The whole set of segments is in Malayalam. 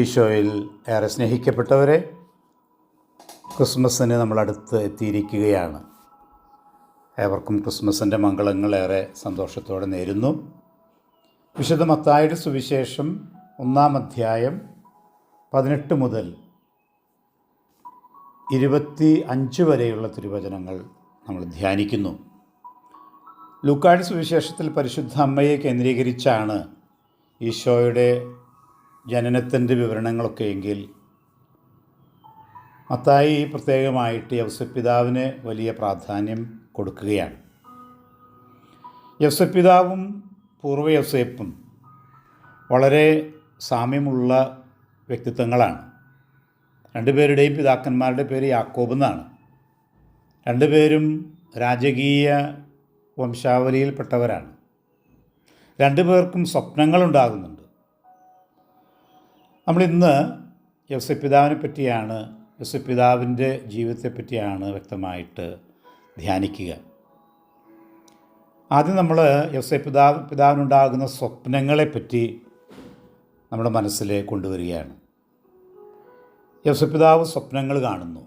ഈശോയിൽ ഏറെ സ്നേഹിക്കപ്പെട്ടവരെ ക്രിസ്മസിന് നമ്മൾ അടുത്ത് എത്തിയിരിക്കുകയാണ്. ഏവർക്കും ക്രിസ്മസിന്റെ മംഗളങ്ങൾ ഏറെ സന്തോഷത്തോടെ നേരുന്നു. വിശുദ്ധ മത്തായുടെ സുവിശേഷം ഒന്നാം അധ്യായം പതിനെട്ട് മുതൽ ഇരുപത്തി അഞ്ച് വരെയുള്ള തിരുവചനങ്ങൾ നമ്മൾ ധ്യാനിക്കുന്നു. ലൂക്കാട് സുവിശേഷത്തിൽ പരിശുദ്ധ അമ്മയെ കേന്ദ്രീകരിച്ചാണ് ഈശോയുടെ ജനനത്തിന്റെ വിവരണങ്ങളൊക്കെ എങ്കിൽ മത്തായി പ്രത്യേകമായിട്ട് യവസപിതാവിന് വലിയ പ്രാധാന്യം കൊടുക്കുകയാണ്. യവസപിതാവും പൂർവ യവസേപ്പും വളരെ സാമ്യമുള്ള വ്യക്തിത്വങ്ങളാണ്. രണ്ടുപേരുടെയും പിതാക്കന്മാരുടെ പേര് യാക്കോബ് എന്നാണ്. രണ്ടുപേരും രാജകീയ വംശാവലിയിൽപ്പെട്ടവരാണ്. രണ്ടുപേർക്കും സ്വപ്നങ്ങളുണ്ടാകുന്നുണ്ട്. നമ്മളിന്ന് യവസപിതാവിനെ പറ്റിയാണ് യവസപിതാവിന്റെ ജീവിതത്തെ പറ്റിയാണ് വ്യക്തമായിട്ട് ധ്യാനിക്കുക. ആദ്യം നമ്മൾ യവസപിതാവ് പിതാവിനുണ്ടാകുന്ന സ്വപ്നങ്ങളെപ്പറ്റി നമ്മുടെ മനസ്സിൽ കൊണ്ടുവരികയാണ്. യവസപിതാവ് സ്വപ്നങ്ങൾ കാണുന്നു.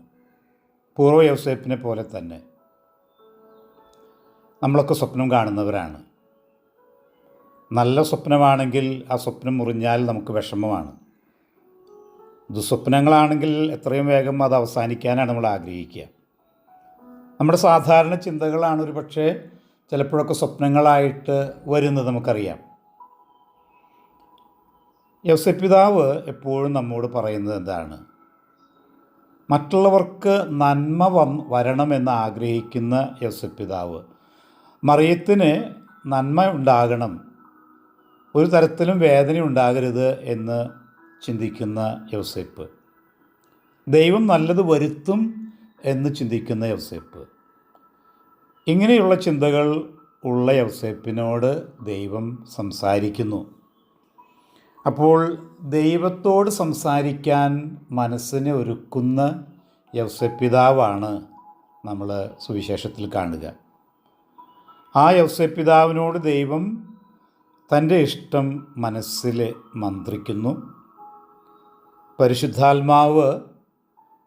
പൂർവ യോസേപ്പിനെ പോലെ തന്നെ. നമ്മളൊക്കെ സ്വപ്നം കാണുന്നവരാണ്. നല്ല സ്വപ്നമാണെങ്കിൽ ആ സ്വപ്നം മുറിഞ്ഞാൽ നമുക്ക് വിഷമമാണ്. ദുസ്വപ്നങ്ങളാണെങ്കിൽ എത്രയും വേഗം അത് അവസാനിക്കാനാണ് നമ്മൾ ആഗ്രഹിക്കുക. നമ്മുടെ സാധാരണ ചിന്തകളാണ് ഒരു പക്ഷേ ചിലപ്പോഴൊക്കെ സ്വപ്നങ്ങളായിട്ട് വരുന്നത് നമുക്കറിയാം. യവസപിതാവ് എപ്പോഴും നമ്മോട് പറയുന്നത് എന്താണ്? മറ്റുള്ളവർക്ക് നന്മ വന്ന് വരണമെന്ന് ആഗ്രഹിക്കുന്ന യവസപിതാവ് മറിയത്തിന് നന്മ ഉണ്ടാകണം ഒരു തരത്തിലും വേദന ഉണ്ടാകരുത് എന്ന് ചിന്തിക്കുന്ന യോസേപ്പ്. ദൈവം നല്ലത് വരുത്തും എന്ന് ചിന്തിക്കുന്ന യോസേപ്പ്. ഇങ്ങനെയുള്ള ചിന്തകൾ ഉള്ള യോസേപ്പിനോട് ദൈവം സംസാരിക്കുന്നു. അപ്പോൾ ദൈവത്തോട് സംസാരിക്കാൻ മനസ്സിനെ ഒരുക്കുന്ന യവസപിതാവാണ് നമ്മൾ സുവിശേഷത്തിൽ കാണുക. ആ യവസപിതാവിനോട് ദൈവം തന്റെ ഇഷ്ടം മനസ്സിൽ മന്ത്രിക്കുന്നു. പരിശുദ്ധാത്മാവ്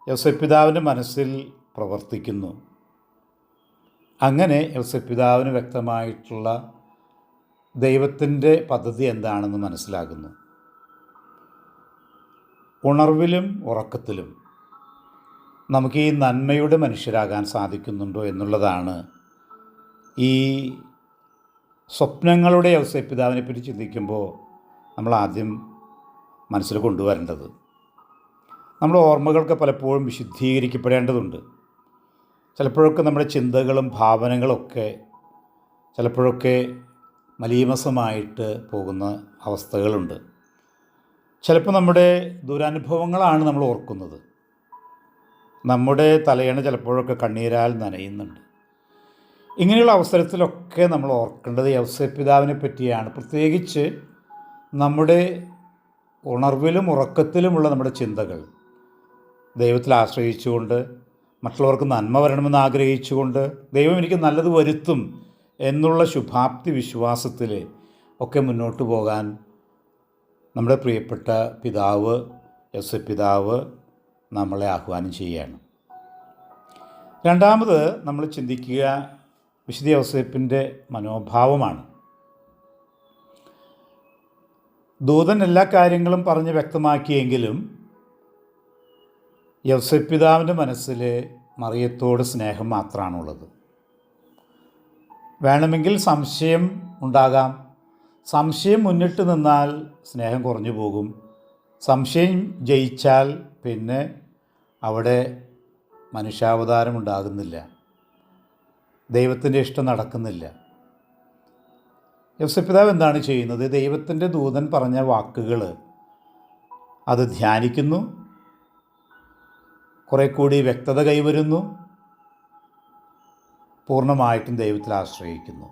യവസപിതാവിന്റെ മനസ്സിൽ പ്രവർത്തിക്കുന്നു. അങ്ങനെ യവസപിതാവിന് വ്യക്തമായിട്ടുള്ള ദൈവത്തിന്റെ പദ്ധതി എന്താണെന്ന് മനസ്സിലാകുന്നു. ഉണർവിലും ഉറക്കത്തിലും നമുക്ക് ഈ നന്മയുടെ മനുഷ്യരാകാൻ സാധിക്കുന്നുണ്ടോ എന്നുള്ളതാണ് ഈ സ്വപ്നങ്ങളുടെ യവസപിതാവിനെ പറ്റി ചിന്തിക്കുമ്പോൾ നമ്മൾ ആദ്യം മനസ്സിൽ കൊണ്ടുവരേണ്ടത്. നമ്മുടെ ഓർമ്മകൾക്ക് പലപ്പോഴും വിശുദ്ധീകരിക്കപ്പെടേണ്ടതുണ്ട്. ചിലപ്പോഴൊക്കെ നമ്മുടെ ചിന്തകളും ഭാവനകളൊക്കെ ചിലപ്പോഴൊക്കെ മലീമസമായിട്ട് പോകുന്ന അവസ്ഥകളുണ്ട്. ചിലപ്പോൾ നമ്മുടെ ദുരനുഭവങ്ങളാണ് നമ്മൾ ഓർക്കുന്നത്. നമ്മുടെ തലയണ ചിലപ്പോഴൊക്കെ കണ്ണീരാൽ നനയുന്നുണ്ട്. ഇങ്ങനെയുള്ള അവസരത്തിലൊക്കെ നമ്മൾ ഓർക്കേണ്ടത് യവസപിതാവിനെ പറ്റിയാണ്. പ്രത്യേകിച്ച് നമ്മുടെ ഉണർവിലും ഉറക്കത്തിലുമുള്ള നമ്മുടെ ചിന്തകൾ. ദൈവത്തിൽ ആശ്രയിച്ചുകൊണ്ട് മറ്റുള്ളവർക്ക് നന്മ വരണമെന്ന് ആഗ്രഹിച്ചുകൊണ്ട് ദൈവം എനിക്ക് നല്ലത് വരുത്തും എന്നുള്ള ശുഭാപ്തി വിശ്വാസത്തിൽ ഒക്കെ മുന്നോട്ട് പോകാൻ നമ്മുടെ പ്രിയപ്പെട്ട പിതാവ് എസ് പിതാവ് നമ്മളെ ആഹ്വാനം ചെയ്യുകയാണ്. രണ്ടാമത് നമ്മൾ ചിന്തിക്കുക വിശുദ്ധ യവസേപ്പിന്റെ മനോഭാവമാണ്. ദൂതൻ എല്ലാ കാര്യങ്ങളും പറഞ്ഞ് വ്യക്തമാക്കിയെങ്കിലും യവസപിതാവിന്റെ മനസ്സിൽ മറിയത്തോട് സ്നേഹം മാത്രമാണുള്ളത്. വേണമെങ്കിൽ സംശയം ഉണ്ടാകാം. സംശയം മുന്നിട്ട് നിന്നാൽ സ്നേഹം കുറഞ്ഞു പോകും. സംശയം ജയിച്ചാൽ പിന്നെ അവിടെ മനുഷ്യാവതാരം ഉണ്ടാകുന്നില്ല. ദൈവത്തിന്റെ ഇഷ്ടം നടക്കുന്നില്ല. യവസപിതാവ് എന്താണ് ചെയ്യുന്നത്? ദൈവത്തിന്റെ ദൂതൻ പറഞ്ഞ വാക്കുകൾ അത് ധ്യാനിക്കുന്നു. കുറേ കൂടി വ്യക്തത കൈവരുന്നു. പൂർണമായിട്ടും ദൈവത്തിൽ ആശ്രയിക്കുന്നു.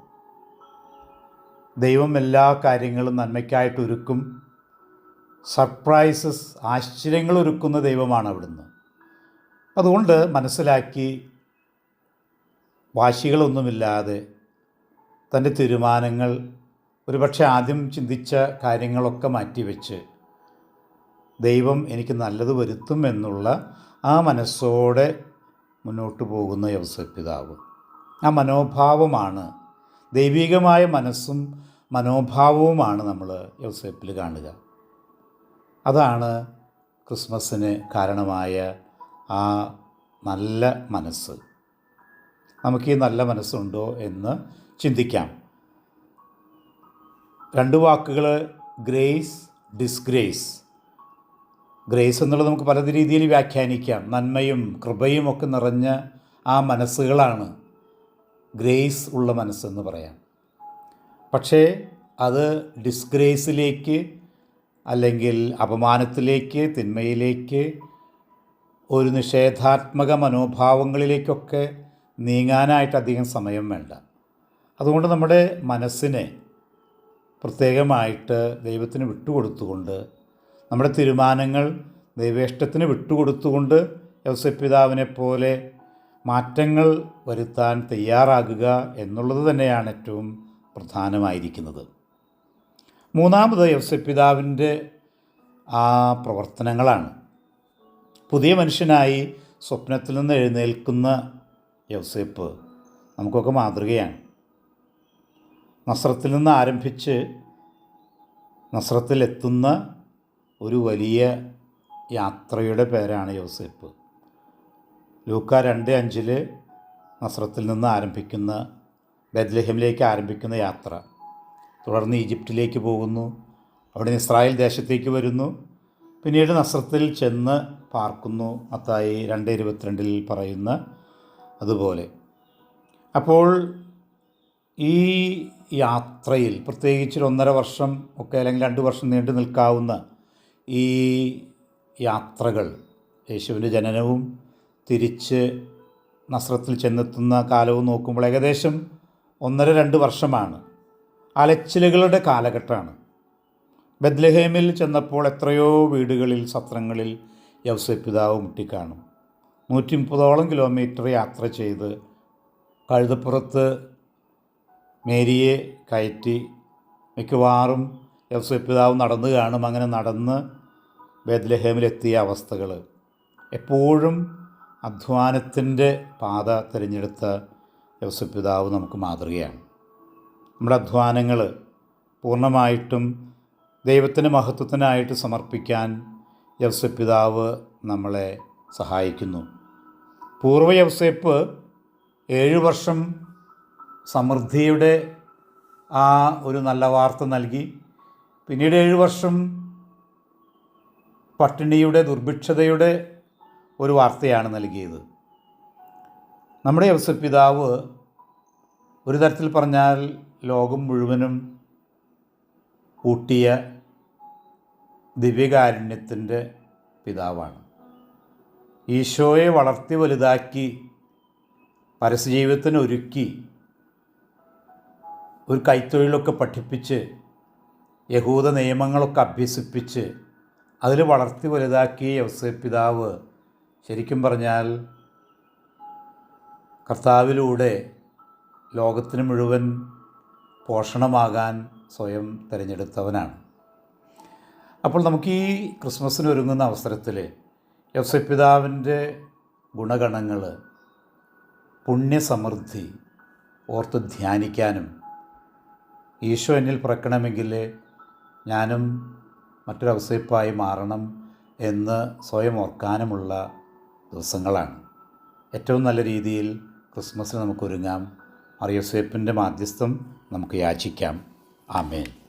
ദൈവം എല്ലാ കാര്യങ്ങളും നന്മയ്ക്കായിട്ട് ഒരുക്കും. സർപ്രൈസസ് ആശ്ചര്യങ്ങൾ ഒരുക്കുന്ന ദൈവമാണ് അവിടുന്ന്. അതുകൊണ്ട് മനസ്സിലാക്കി വാശികളൊന്നുമില്ലാതെ തന്റെ തീരുമാനങ്ങൾ ഒരുപക്ഷെ ആദ്യം ചിന്തിച്ച കാര്യങ്ങളൊക്കെ മാറ്റിവെച്ച് ദൈവം എനിക്ക് നല്ലത് വരുത്തും എന്നുള്ള ആ മനസ്സോടെ മുന്നോട്ട് പോകുന്ന യവസപിതാവ് ആ മനോഭാവമാണ് ദൈവികമായ മനസ്സും മനോഭാവവുമാണ് നമ്മൾ യവസേപ്പിൽ കാണുക. അതാണ് ക്രിസ്മസിന് കാരണമായ ആ നല്ല മനസ്സ്. നമുക്ക് ഈ നല്ല മനസ്സുണ്ടോ എന്ന് ചിന്തിക്കാം. രണ്ട് വാക്കുകൾ ഗ്രേസ് ഡിസ്ഗ്രേസ്. ഗ്രേസ് എന്നുള്ളത് നമുക്ക് പല രീതിയിൽ വ്യാഖ്യാനിക്കാം. നന്മയും കൃപയും ഒക്കെ നിറഞ്ഞ ആ മനസ്സുകളാണ് ഗ്രേസ് ഉള്ള മനസ്സെന്ന് പറയാം. പക്ഷേ അത് ഡിസ്ഗ്രേസിലേക്ക് അല്ലെങ്കിൽ അപമാനത്തിലേക്ക് തിന്മയിലേക്ക് ഒരു നിഷേധാത്മക മനോഭാവങ്ങളിലേക്കൊക്കെ നീങ്ങാനായിട്ട് അധികം സമയം വേണ്ട. അതുകൊണ്ട് നമ്മുടെ മനസ്സിനെ പ്രത്യേകമായിട്ട് ദൈവത്തിന് വിട്ടുകൊടുത്തുകൊണ്ട് നമ്മുടെ തീരുമാനങ്ങൾ ദൈവേഷ്ടത്തിന് വിട്ടുകൊടുത്തുകൊണ്ട് യൗസപിതാവിനെ പോലെ മാറ്റങ്ങൾ വരുത്താൻ തയ്യാറാകുക എന്നുള്ളത് തന്നെയാണ് ഏറ്റവും പ്രധാനമായിരിക്കുന്നത്. മൂന്നാമത് യൗസപിതാവിന്റെ ആ പ്രവർത്തനങ്ങളാണ്. പുതിയ മനുഷ്യനായി സ്വപ്നത്തിൽ നിന്ന് എഴുന്നേൽക്കുന്ന യൗസേപ്പ് നമുക്കൊക്കെ മാതൃകയാണ്. നസ്രത്തിൽ നിന്ന് ആരംഭിച്ച് നസ്രത്തിലെത്തുന്ന ഒരു വലിയ യാത്രയുടെ പേരാണ് യോസേപ്പ്. ലൂക്ക രണ്ട് അഞ്ചിൽ നസ്രത്തിൽ നിന്ന് ആരംഭിക്കുന്ന ബദ്ലഹമിലേക്ക് ആരംഭിക്കുന്ന യാത്ര. തുടർന്ന് ഈജിപ്തിലേക്ക് പോകുന്നു. അവിടെ ഇസ്രായേൽ ദേശത്തേക്ക് വരുന്നു. പിന്നീട് നസ്രത്തിൽ ചെന്ന് പാർക്കുന്നു. മത്തായി രണ്ട് ഇരുപത്തിരണ്ടിൽ പറയുന്ന അതുപോലെ. അപ്പോൾ ഈ യാത്രയിൽ പ്രത്യേകിച്ച് ഒന്നര വർഷം ഒക്കെ അല്ലെങ്കിൽ രണ്ട് വർഷം നീണ്ടു നിൽക്കാവുന്ന ഈ യാത്രകൾ യേശുവിന്റെ ജനനവും തിരിച്ച് നസ്രത്തിൽ ചെന്നെത്തുന്ന കാലവും നോക്കുമ്പോൾ ഏകദേശം ഒന്നര രണ്ട് വർഷമാണ്. അലച്ചിലുകളുടെ കാലഘട്ടമാണ്. ബദ്ലഹേമിൽ ചെന്നപ്പോൾ എത്രയോ വീടുകളിൽ സത്രങ്ങളിൽ യവസപിതാവ് മുട്ടിക്കാണും. നൂറ്റി മുപ്പതോളം കിലോമീറ്റർ യാത്ര ചെയ്ത് കഴുതപ്പുറത്ത് മേരിയെ കയറ്റി മിക്കവാറും യവസപിതാവ് നടന്നു കാണും. അങ്ങനെ നടന്ന് ബേദ്ലഹേമിലെത്തിയ അവസ്ഥകൾ എപ്പോഴും അധ്വാനത്തിന്റെ പാത തിരഞ്ഞെടുത്ത യവസപിതാവ് നമുക്ക് മാതൃകയാണ്. നമ്മുടെ അധ്വാനങ്ങൾ പൂർണമായിട്ടും ദൈവത്തിന് മഹത്വത്തിനായിട്ട് സമർപ്പിക്കാൻ യവസപിതാവ് നമ്മളെ സഹായിക്കുന്നു. പൂർവ യവസേപ്പ് ഏഴ് വർഷം സമൃദ്ധിയുടെ ആ ഒരു നല്ല വാർത്ത നൽകി. പിന്നീട് ഏഴ് വർഷം പട്ടിണിയുടെ ദുർഭിക്ഷതയുടെ ഒരു വാർത്തയാണ് നൽകിയത്. നമ്മുടെ യവസപിതാവ് ഒരു തരത്തിൽ പറഞ്ഞാൽ ലോകം മുഴുവനും കൂട്ടിയ ദിവ്യകാരുണ്യത്തിന്റെ പിതാവാണ്. ഈശോയെ വളർത്തി വലുതാക്കി പരസ്യജീവിതത്തിന് ഒരുക്കി ഒരു കൈത്തൊഴിലൊക്കെ പഠിപ്പിച്ച് യഹൂദ നിയമങ്ങളൊക്കെ അഭ്യസിപ്പിച്ച് അതിൽ വളർത്തി വലുതാക്കിയ യവസപിതാവ് ശരിക്കും പറഞ്ഞാൽ കർത്താവിലൂടെ ലോകത്തിന് മുഴുവൻ പോഷണമാകാൻ സ്വയം തിരഞ്ഞെടുത്തവനാണ്. അപ്പോൾ നമുക്ക് ഈ ക്രിസ്മസിന് ഒരുങ്ങുന്ന അവസരത്തിൽ യവസപിതാവിന്റെ ഗുണഗണങ്ങൾ പുണ്യസമൃദ്ധി ഓർത്ത് ധ്യാനിക്കാനും ഈശോ എന്നിൽ പിറക്കണമെങ്കിൽ ഞാനും മറ്റൊരവസരപ്പായി മാറണം എന്ന് സ്വയം ഓർക്കാനുമുള്ള ദിവസങ്ങളാണ്. ഏറ്റവും നല്ല രീതിയിൽ ക്രിസ്മസിന് നമുക്ക് ഒരുങ്ങാം മറിയോസേപ്പിന്റെ മാധ്യസ്ഥം നമുക്ക് യാചിക്കാം. ആമേൻ.